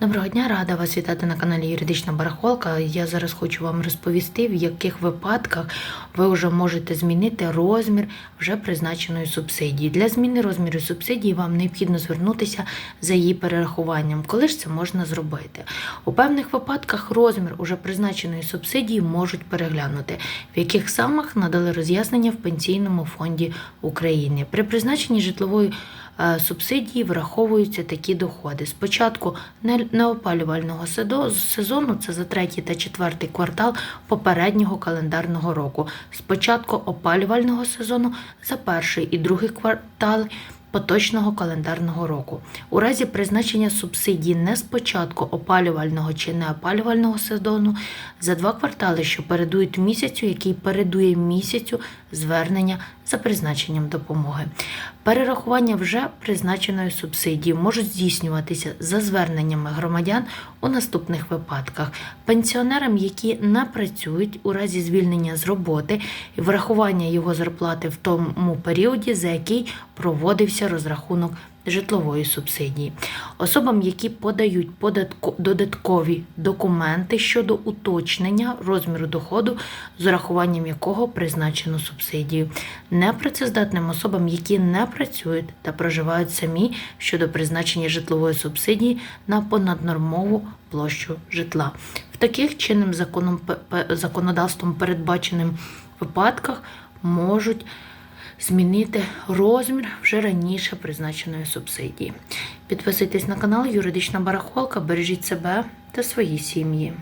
Доброго дня, рада вас вітати на каналі Юридична Барахолка. Я зараз хочу вам розповісти, в яких випадках ви вже можете змінити розмір вже призначеної субсидії. Для зміни розміру субсидії вам необхідно звернутися за її перерахуванням. Коли ж це можна зробити? У певних випадках розмір уже призначеної субсидії можуть переглянути, в яких самих надали роз'яснення в Пенсійному фонді України. При призначенні житлової субсидії враховуються такі доходи. Спочатку не- неопалювального сезону, це за третій та четвертий квартал попереднього календарного року. Спочатку опалювального сезону за перший і другий квартали поточного календарного року. У разі призначення субсидії не з початку опалювального чи неопалювального сезону за два квартали, що передують місяцю, який передує місяцю звернення за призначенням допомоги. Перерахування вже призначеної субсидії можуть здійснюватися за зверненнями громадян у наступних випадках: пенсіонерам, які не працюють у разі звільнення з роботи і врахування його зарплати в тому періоді, за який проводився розрахунок житлової субсидії, особам, які подають додаткові документи щодо уточнення розміру доходу, з урахуванням якого призначено субсидію, непрацездатним особам, які не працюють та проживають самі щодо призначення житлової субсидії на понаднормову площу житла. В таких чинним законом законодавством передбаченим випадках можуть змінити розмір вже раніше призначеної субсидії. Підписуйтесь на канал Юридична Барахолка, бережіть себе та свої сім'ї.